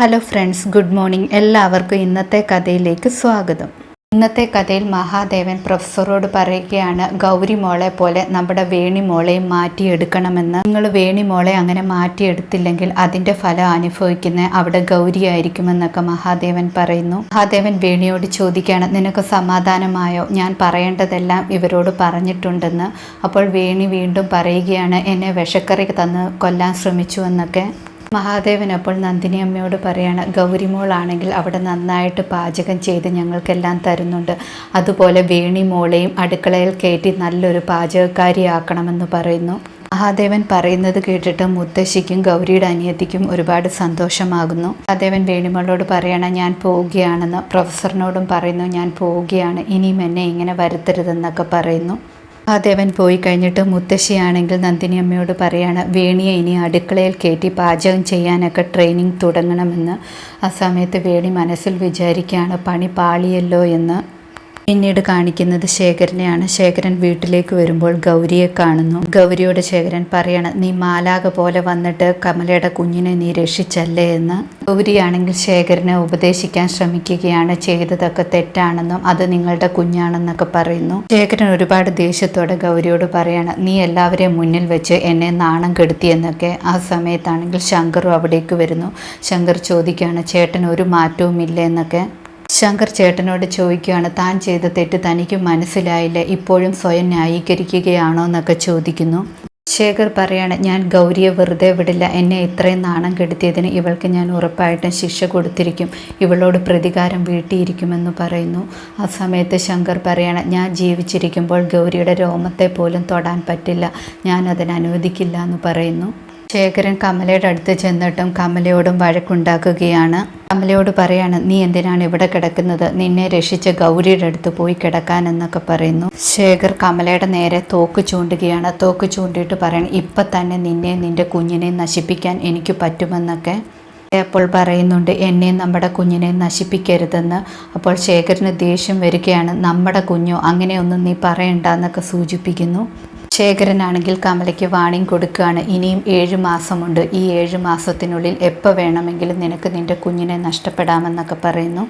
Hello friends good morning എല്ലാവർക്കും ഇന്നത്തെ കഥയിലേക്ക് സ്വാഗതം. ഇന്നത്തെ കഥയിൽ മഹാദേവൻ പ്രൊഫസറോട് പറയുകയാണ് ഗൗരി മോളെ പോലെ നമ്മുടെ വേണി മോളെയും മാറ്റിയെടുക്കണമെന്ന്. നിങ്ങൾ വേണി മോളെ അങ്ങനെ മാറ്റിയെടുത്തില്ലെങ്കിൽ അതിന്റെ ഫലം അനുഭവിക്കുന്ന അവിടെ ഗൗരി ആയിരിക്കുമെന്നൊക്കെ മഹാദേവൻ പറയുന്നു. മഹാദേവൻ വേണിയോട് ചോദിക്കുകയാണ് നിനക്ക് സമാധാനമായോ? ഞാൻ പറയേണ്ടതെല്ലാം ഇവരോട് പറഞ്ഞിട്ടുണ്ടെന്ന്. അപ്പോൾ വേണി വീണ്ടും പറയുകയാണ് എന്നെ വിഷക്കറി തന്ന് കൊല്ലാൻ ശ്രമിച്ചു എന്നൊക്കെ. മഹാദേവൻ അപ്പോൾ നന്ദിനി അമ്മയോട് പറയാണ് ഗൗരിമോളാണെങ്കിൽ അവിടെ നന്നായിട്ട് പാചകം ചെയ്ത് ഞങ്ങൾക്കെല്ലാം തരുന്നുണ്ട്. അതുപോലെ വേണി മോളെയും അടുക്കളയിൽ കയറ്റി നല്ലൊരു പാചകക്കാരിയാക്കണമെന്ന് പറയുന്നു. മഹാദേവൻ പറയുന്നത് കേട്ടിട്ട് മുത്തശ്ശിക്കും ഗൗരിയുടെ അനിയത്തിക്കും ഒരുപാട് സന്തോഷമാകുന്നു. മഹാദേവൻ വേണിമോളോട് പറയണം ഞാൻ പോവുകയാണെന്ന്. പ്രൊഫസറിനോടും പറയുന്നു ഞാൻ പോവുകയാണ്. ഇനിയും എന്നെ ഇങ്ങനെ വരുത്തരുതെന്നൊക്കെ പറയുന്നു. മഹാദേവൻ പോയി കഴിഞ്ഞിട്ട് മുത്തശ്ശിയാണെങ്കിൽ നന്ദിനി അമ്മയോട് പറയാണ് വേണിയെ ഇനി അടുക്കളയിൽ കയറ്റി പാചകം ചെയ്യാനൊക്കെ ട്രെയിനിങ് തുടങ്ങണമെന്ന്. ആ സമയത്ത് വേണി മനസ്സിൽ വിചാരിക്കുകയാണ് പണി പാളിയല്ലോ എന്ന്. പിന്നീട് കാണിക്കുന്നത് ശേഖരനെയാണ്. ശേഖരൻ വീട്ടിലേക്ക് വരുമ്പോൾ ഗൗരിയെ കാണുന്നു. ഗൗരിയോട് ശേഖരൻ പറയാണ് നീ മാലാക പോലെ വന്നിട്ട് കമലയുടെ കുഞ്ഞിനെ നീ രക്ഷിച്ചല്ലേ എന്ന്. ഗൗരിയാണെങ്കിൽ ശേഖരനെ ഉപദേശിക്കാൻ ശ്രമിക്കുകയാണ്. ചെയ്തതൊക്കെ തെറ്റാണെന്നും അത് നിങ്ങളുടെ കുഞ്ഞാണെന്നൊക്കെ പറയുന്നു. ശേഖരൻ ഒരുപാട് ദേഷ്യത്തോടെ ഗൗരിയോട് പറയാണ് നീ എല്ലാവരെയും മുന്നിൽ വെച്ച് എന്നെ നാണം കെടുത്തിയെന്നൊക്കെ ആ സമയത്താണെങ്കിൽ ശങ്കറും അവിടേക്ക് വരുന്നു. ശങ്കർ ചോദിക്കുകയാണ് ചേട്ടൻ ഒരു മാറ്റവും ഇല്ല എന്നൊക്കെ ശങ്കർ ചേട്ടനോട് ചോദിക്കുകയാണ് താൻ ചെയ്ത തെറ്റ് തനിക്ക് മനസ്സിലായില്ല ഇപ്പോഴും സ്വയം ന്യായീകരിക്കുകയാണോ എന്നൊക്കെ ചോദിക്കുന്നു. ശേഖർ പറയാണ് ഞാൻ ഗൗരിയെ വെറുതെ വിടില്ല എന്നെ ഇത്രയും നാണം കെടുത്തിയതിന് ഇവൾക്ക് ഞാൻ ഉറപ്പായിട്ടും ശിക്ഷ കൊടുത്തിരിക്കും ഇവളോട് പ്രതികാരം വീട്ടിയിരിക്കുമെന്ന് പറയുന്നു. ആ സമയത്ത് ശങ്കർ പറയാണ് ഞാൻ ജീവിച്ചിരിക്കുമ്പോൾ ഗൗരിയുടെ രോമത്തെ പോലും തൊടാൻ പറ്റില്ല ഞാൻ അതിന് അനുവദിക്കില്ല എന്ന് പറയുന്നു. ശേഖരൻ കമലയുടെ അടുത്ത് ചെന്നിട്ടും കമലയോടും വഴക്കുണ്ടാക്കുകയാണ്. കമലയോട് പറയാണ് നീ എന്തിനാണ് ഇവിടെ കിടക്കുന്നത്? നിന്നെ രക്ഷിച്ച ഗൗരിയുടെ അടുത്ത് പോയി കിടക്കാൻ എന്നൊക്കെ പറയുന്നു. ശേഖർ കമലയുടെ നേരെ തോക്ക് ചൂണ്ടുകയാണ്. തോക്ക് ചൂണ്ടിയിട്ട് പറയണം ഇപ്പം തന്നെ നിന്നെ നിന്റെ കുഞ്ഞിനെ നശിപ്പിക്കാൻ എനിക്ക് പറ്റുമെന്നൊക്കെ. അപ്പോൾ പറയുന്നുണ്ട് എന്നെ നമ്മുടെ കുഞ്ഞിനെ നശിപ്പിക്കരുതെന്ന്. അപ്പോൾ ശേഖരന് ദേഷ്യം വരികയാണ് നമ്മുടെ കുഞ്ഞോ അങ്ങനെയൊന്നും നീ പറയണ്ട എന്നൊക്കെ സൂചിപ്പിക്കുന്നു. ശേഖരനാണെങ്കിൽ കമലയ്ക്ക് വാണിംഗ് കൊടുക്കുകയാണ്. ഇനിയും ഏഴ് മാസമുണ്ട്. ഈ ഏഴ് മാസത്തിനുള്ളിൽ എപ്പോൾ വേണമെങ്കിലും നിനക്ക് നിന്റെ കുഞ്ഞിനെ നഷ്ടപ്പെടാമെന്നൊക്കെ പറയുന്നു.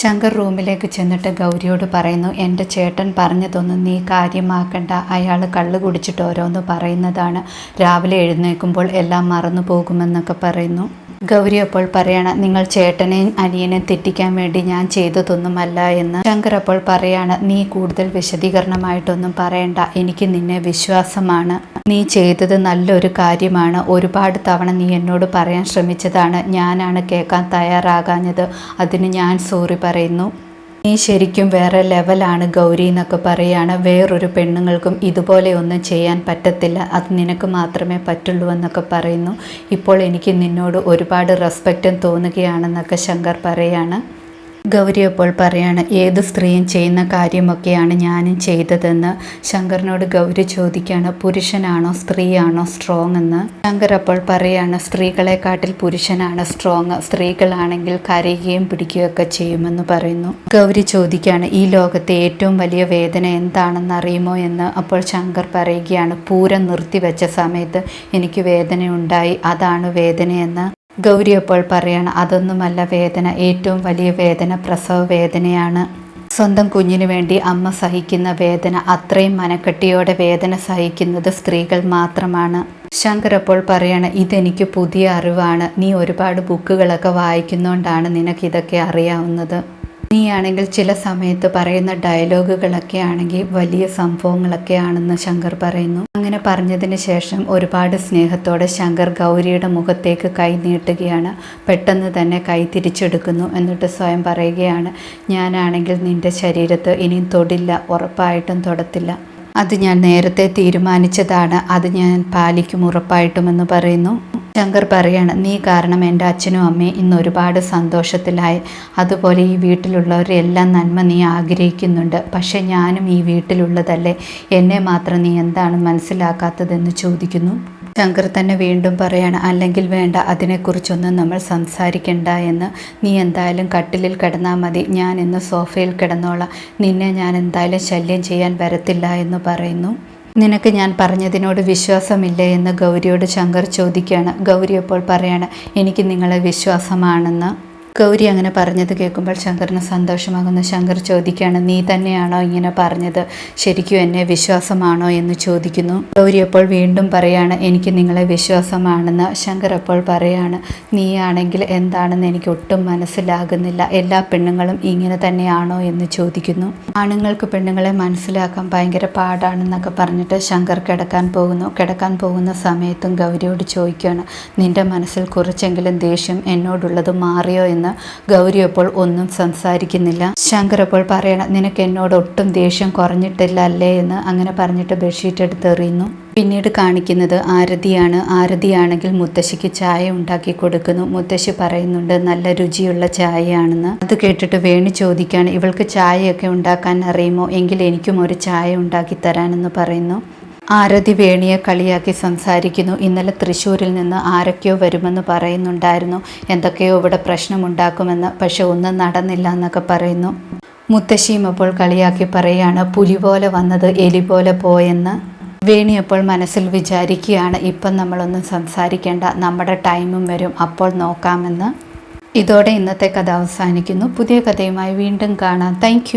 ശങ്കർ റൂമിലേക്ക് ചെന്നിട്ട് ഗൗരിയോട് പറയുന്നു എന്റെ ചേട്ടൻ പറഞ്ഞതൊന്നും നീ കാര്യമാക്കണ്ട. അയാൾ കള്ളു കുടിച്ചിട്ട് ഓരോന്ന് പറയുന്നതാണ്. രാവിലെ എഴുന്നേൽക്കുമ്പോൾ എല്ലാം മറന്നു പോകുമെന്നൊക്കെ പറയുന്നു. ഗൗരി അപ്പോൾ പറയാണ് നിങ്ങൾ ചേട്ടനെയും അനിയനെയും തെറ്റിക്കാൻ വേണ്ടി ഞാൻ ചെയ്തതൊന്നുമല്ല എന്ന്. ശങ്കർ അപ്പോൾ പറയാണ് നീ കൂടുതൽ വിശദീകരണമായിട്ടൊന്നും പറയണ്ട എനിക്ക് നിന്നെ വിശ്വാസമാണ്. നീ ചെയ്തത് നല്ലൊരു കാര്യമാണ്. ഒരുപാട് തവണ നീ എന്നോട് പറയാൻ ശ്രമിച്ചതാണ്. ഞാനാണ് കേൾക്കാൻ തയ്യാറാകാഞ്ഞത്. അതിന് ഞാൻ സോറി പറയുന്നു. നീ ശരിക്കും വേറെ ലെവലാണ് ഗൗരി എന്നൊക്കെ പറയുകയാണ് വേറൊരു പെണ്ണുങ്ങൾക്കും ഇതുപോലെ ഒന്നും ചെയ്യാൻ പറ്റത്തില്ല. അത് നിനക്ക് മാത്രമേ പറ്റുള്ളൂ എന്നൊക്കെ പറയുന്നു. ഇപ്പോൾ എനിക്ക് നിന്നോട് ഒരുപാട് റെസ്പെക്റ്റും തോന്നുകയാണെന്നൊക്കെ ശങ്കർ പറയാണ്. ഗൗരി അപ്പോൾ പറയാണ് ഏത് സ്ത്രീയും ചെയ്യുന്ന കാര്യമൊക്കെയാണ് ഞാനും ചെയ്തതെന്ന് ശങ്കറിനോട് ഗൗരി ചോദിക്കുകയാണ് പുരുഷനാണോ സ്ത്രീയാണോ സ്ട്രോങ് എന്ന്? ശങ്കർ അപ്പോൾ പറയാണ് സ്ത്രീകളെക്കാട്ടിൽ പുരുഷനാണ് സ്ട്രോങ് സ്ത്രീകളാണെങ്കിൽ കരയുകയും പിടിക്കുകയൊക്കെ ചെയ്യുമെന്ന് പറയുന്നു. ഗൗരി ചോദിക്കുകയാണ് ഈ ലോകത്തെ ഏറ്റവും വലിയ വേദന എന്താണെന്ന് അറിയുമോ എന്ന്? അപ്പോൾ ശങ്കർ പറയുകയാണ് പൂരം നിർത്തിവെച്ച സമയത്ത് എനിക്ക് വേദനയുണ്ടായി. അതാണ് വേദനയെന്ന് ഗൗരി അപ്പോൾ പറയാണ് അതൊന്നുമല്ല വേദന. ഏറ്റവും വലിയ വേദന പ്രസവ വേദനയാണ്. സ്വന്തം കുഞ്ഞിന് വേണ്ടി അമ്മ സഹിക്കുന്ന വേദന അത്രയും മനക്കെട്ടിയോടെ വേദന സഹിക്കുന്നത് സ്ത്രീകൾ മാത്രമാണ്. ശങ്കർ അപ്പോൾ പറയാണ് ഇതെനിക്ക് പുതിയ അറിവാണ്. നീ ഒരുപാട് ബുക്കുകളൊക്കെ വായിക്കുന്നതുകൊണ്ടാണ് നിനക്കിതൊക്കെ അറിയാവുന്നത്. നീയാണെങ്കിൽ ചില സമയത്ത് പറയുന്ന ഡയലോഗുകളൊക്കെ ആണെങ്കിൽ വലിയ സംഭവങ്ങളൊക്കെ ആണെന്ന് ശങ്കർ പറയുന്നു. അങ്ങനെ പറഞ്ഞതിന് ശേഷം ഒരുപാട് സ്നേഹത്തോടെ ശങ്കർ ഗൗരിയുടെ മുഖത്തേക്ക് കൈ നീട്ടുകയാണ്. പെട്ടെന്ന് തന്നെ കൈ തിരിച്ചെടുക്കുന്നു എന്നിട്ട് സ്വയം പറയുകയാണ് ഞാനാണെങ്കിൽ നിന്റെ ശരീരത്ത് ഇനിയും തൊടില്ല ഉറപ്പായിട്ടും തൊടത്തില്ല. അത് ഞാൻ നേരത്തെ തീരുമാനിച്ചതാണ്. അത് ഞാൻ പാലിക്കും ഉറപ്പായിട്ടുമെന്ന് പറയുന്നു. ശങ്കർ പറയാണ് നീ കാരണം എന്റെ അച്ഛനും അമ്മയും ഇന്ന് ഒരുപാട് സന്തോഷത്തിലായി. അതുപോലെ ഈ വീട്ടിലുള്ളവരെല്ലാം നന്മ നീ ആഗ്രഹിക്കുന്നുണ്ട്. പക്ഷേ ഞാനും ഈ വീട്ടിലുള്ളതല്ലേ? എന്നെ മാത്രം നീ എന്താണ് മനസ്സിലാക്കാത്തതെന്ന് ചോദിക്കുന്നു? ശങ്കർ തന്നെ വീണ്ടും പറയാണ് അല്ലെങ്കിൽ വേണ്ട അതിനെക്കുറിച്ചൊന്നും നമ്മൾ സംസാരിക്കണ്ട എന്ന്. നീ എന്തായാലും കട്ടിലിൽ കിടന്നാൽ മതി. ഞാൻ ഇന്ന് സോഫയിൽ കിടന്നോളാം. നിന്നെ ഞാൻ എന്തായാലും ശല്യം ചെയ്യാൻ വരത്തില്ല എന്ന് പറയുന്നു. നിനക്ക് ഞാൻ പറഞ്ഞതിനോട് വിശ്വാസമില്ല എന്ന് ഗൗരിയോട് ശങ്കർ ചോദിക്കുകയാണ്. ഗൗരി അപ്പോൾ പറയാണ് എനിക്ക് നിങ്ങളെ വിശ്വാസമാണെന്ന്. ഗൗരി അങ്ങനെ പറഞ്ഞത് കേൾക്കുമ്പോൾ ശങ്കറിന് സന്തോഷമാകുന്നു. ശങ്കർ ചോദിക്കുകയാണ് നീ തന്നെയാണോ ഇങ്ങനെ പറഞ്ഞത്? ശരിക്കും എന്നെ വിശ്വാസമാണോ എന്ന് ചോദിക്കുന്നു. ഗൗരി അപ്പോൾ വീണ്ടും പറയാണ് എനിക്ക് നിങ്ങളെ വിശ്വാസമാണെന്ന് ശങ്കർ അപ്പോൾ പറയാണ്. നീയാണെങ്കിൽ എന്താണെന്ന് എനിക്ക് ഒട്ടും മനസ്സിലാകുന്നില്ല. എല്ലാ പെണ്ണുങ്ങളും ഇങ്ങനെ തന്നെയാണോ എന്ന് ചോദിക്കുന്നു. ആണുങ്ങൾക്ക് പെണ്ണുങ്ങളെ മനസ്സിലാക്കാൻ ഭയങ്കര പാടാണെന്നൊക്കെ പറഞ്ഞിട്ട് ശങ്കർ കിടക്കാൻ പോകുന്നു. കിടക്കാൻ പോകുന്ന സമയത്തും ഗൗരിയോട് ചോദിക്കുകയാണ് നിന്റെ മനസ്സിൽ കുറച്ചെങ്കിലും ദേഷ്യം എന്നോടുള്ളത് മാറിയോ എന്ന്? ഗൗരി അപ്പോൾ ഒന്നും സംസാരിക്കുന്നില്ല. ശങ്കർ അപ്പോൾ പറയണം നിനക്ക് എന്നോട് ഒട്ടും ദേഷ്യം കുറഞ്ഞിട്ടില്ല അല്ലേ? എന്ന് അങ്ങനെ പറഞ്ഞിട്ട് ബെഡ്ഷീറ്റ് എടുത്ത് എറിയുന്നു. പിന്നീട് കാണിക്കുന്നത് ആരതിയാണ്. ആരതിയാണെങ്കിൽ മുത്തശ്ശിക്ക് ചായ ഉണ്ടാക്കി കൊടുക്കുന്നു. മുത്തശ്ശി പറയുന്നുണ്ട് നല്ല രുചിയുള്ള ചായയാണെന്ന്. അത് കേട്ടിട്ട് വേണി ചോദിക്കാണ് ഇവൾക്ക് ചായയൊക്കെ ഉണ്ടാക്കാൻ അറിയുമോ? എങ്കിൽ എനിക്കും ഒരു ചായ ഉണ്ടാക്കി തരാനെന്ന് പറയുന്നു. ആരതി വേണിയെ കളിയാക്കി സംസാരിക്കുന്നു. ഇന്നലെ തൃശ്ശൂരിൽ നിന്ന് ആരൊക്കെയോ വരുമെന്ന് പറയുന്നുണ്ടായിരുന്നു. എന്തൊക്കെയോ ഇവിടെ പ്രശ്നമുണ്ടാക്കുമെന്ന്. പക്ഷെ ഒന്നും നടന്നില്ല എന്നൊക്കെ പറയുന്നു. മുത്തശ്ശിയും അപ്പോൾ കളിയാക്കി പറയാണ് പുലി പോലെ വന്നത് എലി പോലെ പോയെന്ന്. വേണി അപ്പോൾ മനസ്സിൽ വിചാരിക്കുകയാണ് ഇപ്പം നമ്മളൊന്നും സംസാരിക്കേണ്ട. നമ്മുടെ ടൈമും വരും. അപ്പോൾ നോക്കാമെന്ന്. ഇതോടെ ഇന്നത്തെ കഥ അവസാനിക്കുന്നു. പുതിയ കഥയുമായി വീണ്ടും കാണാം. താങ്ക്